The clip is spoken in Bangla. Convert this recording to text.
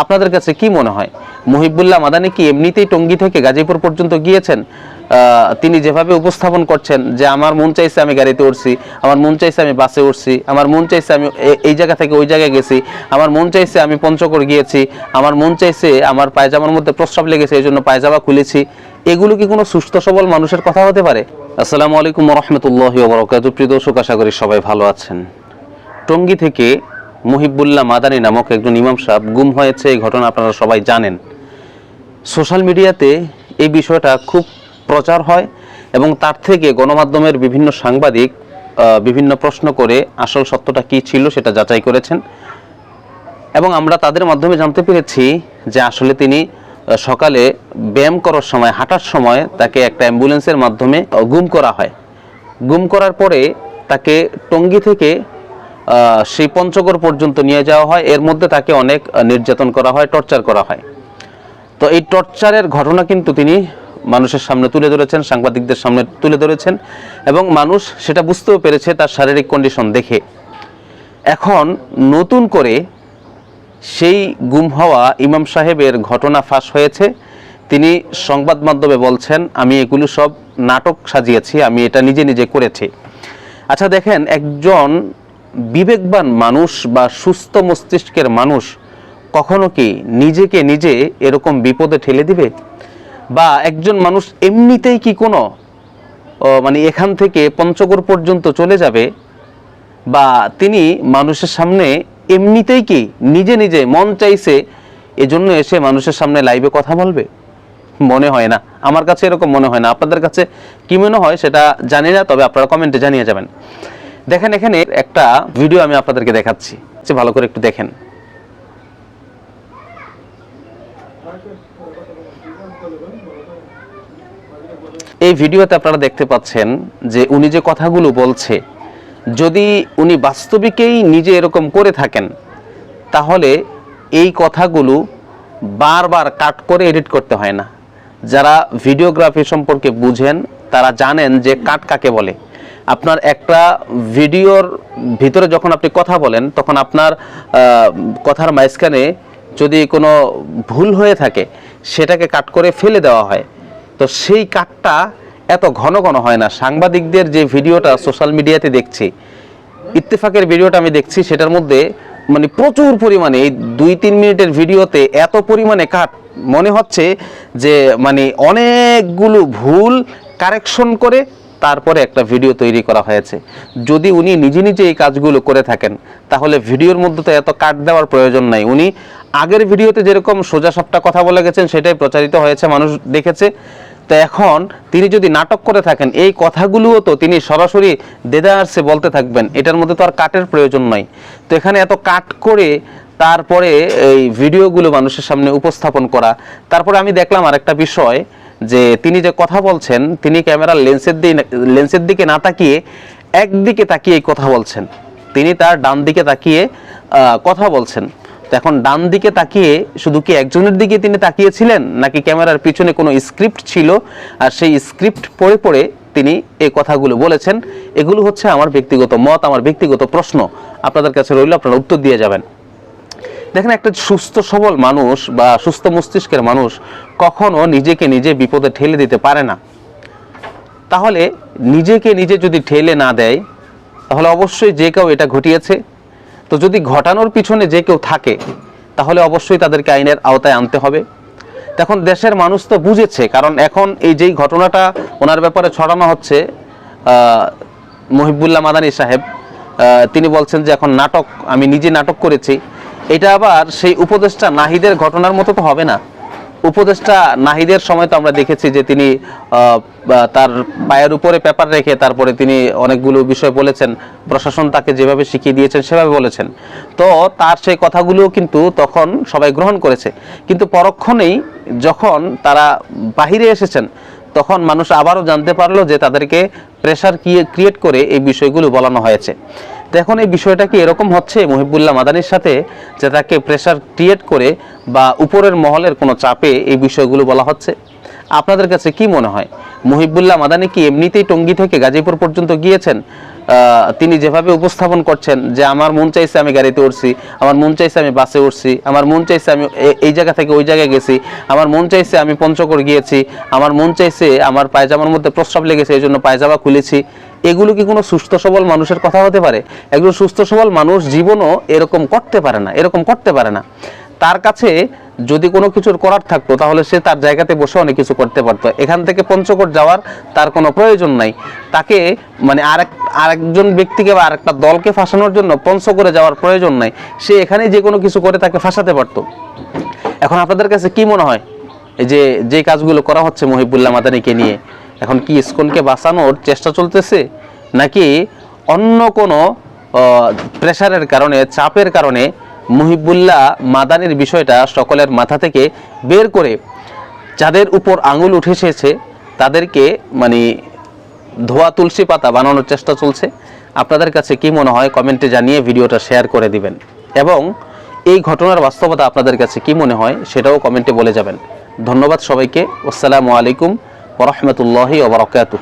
আপনাদের কাছে কি মনে হয়? মুহিবুল্লাহ মাদানি কি এমনিতেই টঙ্গী থেকে গাজীপুর পর্যন্ত গিয়েছেন? তিনি যেভাবে উপস্থাপন করছেন যে আমার মন চাইছে আমি গাড়িতে উঠছি, আমার মন চাইছে আমি বাসে উঠছি, আমার মন চাইছে আমি এই জায়গা থেকে ওই জায়গায় গেছি, আমার মন চাইছে আমি পঞ্চগড় গিয়েছি, আমার মন চাইছে আমার পায়জামার মধ্যে প্রস্রাব লেগেছে, এই জন্য পায়জামা খুলেছি। এগুলো কি কোনো সুস্থ সবল মানুষের কথা হতে পারে? আসসালামু আলাইকুম রহমতুল্লাহ বরকাত প্রিয় দর্শক, আশা করি সবাই ভালো আছেন। টঙ্গী থেকে মুহিবুল্লাহ মাদানী নামক একজন ইমাম সাহেব গুম হয়েছে, এই ঘটনা আপনারা সবাই জানেন। সোশ্যাল মিডিয়াতে এই বিষয়টা খুব প্রচার হয় এবং তার থেকে গণমাধ্যমের বিভিন্ন সাংবাদিক বিভিন্ন প্রশ্ন করে আসল সত্যটা কী ছিল সেটা যাচাই করেছেন। এবং আমরা তাদের মাধ্যমে জানতে পেরেছি যে আসলে তিনি সকালে ব্যায়াম করার সময়, হাঁটার সময় তাকে একটা অ্যাম্বুলেন্সের মাধ্যমে গুম করা হয়। গুম করার পরে তাকে টঙ্গী থেকে সেই পঞ্চগড় পর্যন্ত নিয়ে যাওয়া হয়। এর মধ্যে তাকে অনেক নির্যাতন করা হয়, টর্চার করা হয়। তো এই টর্চারের ঘটনা কিন্তু তিনি মানুষের সামনে তুলে ধরেছেন, সাংবাদিকদের সামনে তুলে ধরেছেন এবং মানুষ সেটা বুঝতেও পেরেছে তার শারীরিক কন্ডিশন দেখে। এখন নতুন করে সেই গুম হওয়া ইমাম সাহেবের ঘটনা ফাঁস হয়েছে। তিনি সংবাদ মাধ্যমে বলছেন, আমি এগুলো সব নাটক সাজিয়েছি, আমি এটা নিজে নিজে করেছি। আচ্ছা দেখেন, একজন বিবেকবান মানুষ বা সুস্থ মস্তিষ্কের মানুষ কখনো কি নিজেকে নিজে এরকম বিপদে ঠেলে দিবে? বা একজন মানুষ এমনিতেই কি কোনো মানে এখান থেকে পঞ্চগড় পর্যন্ত চলে যাবে? বা তিনি মানুষের সামনে এমনিতেই কি নিজে নিজে মন চাইছে এজন্য এসে মানুষের সামনে লাইভে কথা বলবে? মনে হয় না। আমার কাছে এরকম মনে হয় না। আপনাদের কাছে কি মনে হয় সেটা জানি না, তবে আপনারা কমেন্টে জানিয়ে যাবেন। দেখেন, এখানে একটা ভিডিও আমি আপনাদেরকে দেখাচ্ছি। ভালো করে একটু দেখেন। এই ভিডিওতে আপনারা দেখতে পাচ্ছেন যে উনি যে কথাগুলো বলছে, যদি উনি বাস্তবিকেই নিজে এরকম করে থাকেন, তাহলে এই কথাগুলো বারবার কাট করে এডিট করতে হয় না। যারা ভিডিওগ্রাফি সম্পর্কে বুঝেন, তারা জানেন যে কাট কাকে বলে। আপনার একটা ভিডিওর ভিতরে যখন আপনি কথা বলেন, তখন আপনার কথার মাঝখানে যদি কোনো ভুল হয়ে থাকে, সেটাকে কাট করে ফেলে দেওয়া হয়। তো সেই কাটটা এত ঘন ঘন হয় না। সাংবাদিকদের যে ভিডিওটা সোশ্যাল মিডিয়াতে দেখছি, ইত্তেফাকের ভিডিওটা আমি দেখছি, সেটার মধ্যে মানে প্রচুর পরিমাণে, এই দুই তিন মিনিটের ভিডিওতে এত পরিমাণে কাট, মনে হচ্ছে যে মানে অনেকগুলো ভুল কারেকশন করে তারপরে একটা ভিডিও তৈরি করা হয়েছে। যদি উনি নিজে নিজে এই কাজগুলো করে থাকেন, তাহলে ভিডিওর মধ্যে তো এত কাট দেওয়ার প্রয়োজন নাই। উনি আগের ভিডিওতে যেরকম সোজা সাপটা কথা বলে গেছেন, সেটাই প্রচারিত হয়েছে, মানুষ দেখেছে। তো এখন তিনি যদি নাটক করে থাকেন, এই কথাগুলোও তো তিনি সরাসরি দেদারসে বলতে থাকবেন। এটার মধ্যে তো আর কাটের প্রয়োজন নাই। তো এখানে এত কাট করে তারপরে এই ভিডিওগুলো মানুষের সামনে উপস্থাপন করা। তারপরে আমি দেখলাম আরেকটা বিষয় যে তিনি যে কথা বলছেন, তিনি ক্যামেরার লেন্সের দিকে লেন্সের দিকে না তাকিয়ে একদিকে তাকিয়ে কথা বলছেন। তিনি তার ডান দিকে তাকিয়ে কথা বলছেন। তো এখন ডান দিকে তাকিয়ে শুধু কি একজনের দিকে তিনি তাকিয়েছিলেন, নাকি ক্যামেরার পিছনে কোনো স্ক্রিপ্ট ছিল? আর সেই স্ক্রিপ্ট পড়ে পড়ে তিনি এই কথাগুলো বলেছেন। এগুলো হচ্ছে আমার ব্যক্তিগত মত, আমার ব্যক্তিগত প্রশ্ন। আপনাদের কাছে রইল, আপনারা উত্তর দিয়ে যাবেন। দেখেন একটা সুস্থ, সবল মানুষ বা সুস্থ মস্তিষ্কের মানুষ কখনো নিজেকে নিজে বিপদে ঠেলে দিতে পারে না। তাহলে নিজেকে নিজে যদি ঠেলে না দেয়, তাহলে অবশ্যই যে কেউ এটা ঘটিয়েছে। তো যদি ঘটানোর পিছনে যে কেউ থাকে, তাহলে অবশ্যই তাদেরকে আইনের আওতায় আনতে হবে। তখন দেশের মানুষ তো বুঝেছে, কারণ এখন এই যেই ঘটনাটা ওনার ব্যাপারে ছড়ানো হচ্ছে মহিবুল্লাহ মাদানী সাহেব তিনি বলছেন যে এখন নাটক, আমি নিজে নাটক করেছি। এটা আবার সেই উপদেষ্টা নাহিদের ঘটনার মতো তো হবে না। উপদেষ্টা নাহিদের সময় তো আমরা দেখেছি যে তিনি তার পায়ের উপরে পেপার রেখে তারপরে তিনি অনেকগুলো বিষয় বলেছেন, প্রশাসন তাকে যেভাবে শিখিয়ে দিয়েছেন সেভাবে বলেছেন। তো তার সেই কথাগুলো কিন্তু তখন সবাই গ্রহণ করেছে। কিন্তু পরক্ষণেই যখন তারা বাহিরে এসেছেন, তখন মানুষ আবারও জানতে পারল যে তাদেরকে প্রেশার ক্রিয়েট করে এই বিষয়গুলো বলানো হয়েছে। তো এখন এই বিষয়টা কি এরকম হচ্ছে মহিবুল্লাহ মাদানির সাথে, যে তাকে প্রেশার ক্রিয়েট করে বা উপরের মহলের কোনো চাপে এই বিষয়গুলো বলা হচ্ছে? আপনাদের কাছে কি মনে হয়? মহিবুল্লাহ মাদানি কি এমনিতেই টঙ্গি থেকে গাজীপুর পর্যন্ত গিয়েছেন? তিনি যেভাবে উপস্থাপন করছেন যে আমার মন চাইছে আমি গাড়িতে উঠছি, আমার মন চাইছে আমি বাসে উঠছি, আমার মন চাইছে আমি এই জায়গা থেকে ওই জায়গায় গেছি, আমার মন চাইছে আমি পঞ্চগড় গিয়েছি, আমার মন চাইছে আমার পায়জামার মধ্যে প্রস্রাব লেগেছে, এই জন্য পায়জামা খুলেছি। এগুলো কি কোনো সুস্থ সবল মানুষের কথা হতে পারে? একজন সুস্থ সবল মানুষ জীবনও এরকম করতে পারে না, এরকম করতে পারে না। তার কাছে যদি কোনো কিছুর করার থাকতো, তাহলে সে তার জায়গাতে বসে অনেক কিছু করতে পারতো। এখান থেকে পঞ্চকোট যাওয়ার তার কোনো প্রয়োজন নাই। তাকে মানে আরেক, আরেকজন ব্যক্তিকে বা আরেকটা দলকে ফাঁসানোর জন্য পঞ্চকোটে যাওয়ার প্রয়োজন নাই। সে এখানেই যে কোনো কিছু করে তাকে ফাঁসাতে পারতো। এখন আপনাদের কাছে কি মনে হয়? এই যে যে কাজগুলো করা হচ্ছে মহিবুল্লাহ মাদানিকে নিয়ে, এখন কি ইসকনকে বাঁচানোর চেষ্টা চলতেছে? নাকি অন্য কোনো প্রেশারের কারণে, চাপের কারণে মুহিবুল্লাহ মাদানির বিষয়টা সকলের মাথা থেকে বের করে যাদের উপর আঙুল উঠে এসেছে, তাদেরকে মানে ধোয়া তুলসী পাতা বানানোর চেষ্টা চলছে। আপনাদের কাছে কি মনে হয় কমেন্টে জানিয়ে ভিডিওটা শেয়ার করে দিবেন। এবং এই ঘটনার বাস্তবতা আপনাদের কাছে কি মনে হয় সেটাও কমেন্টে বলে যাবেন। ধন্যবাদ সবাইকে। আসসালামু আলাইকুম ওরহমতুল্লাহি ওবরাকাতুহ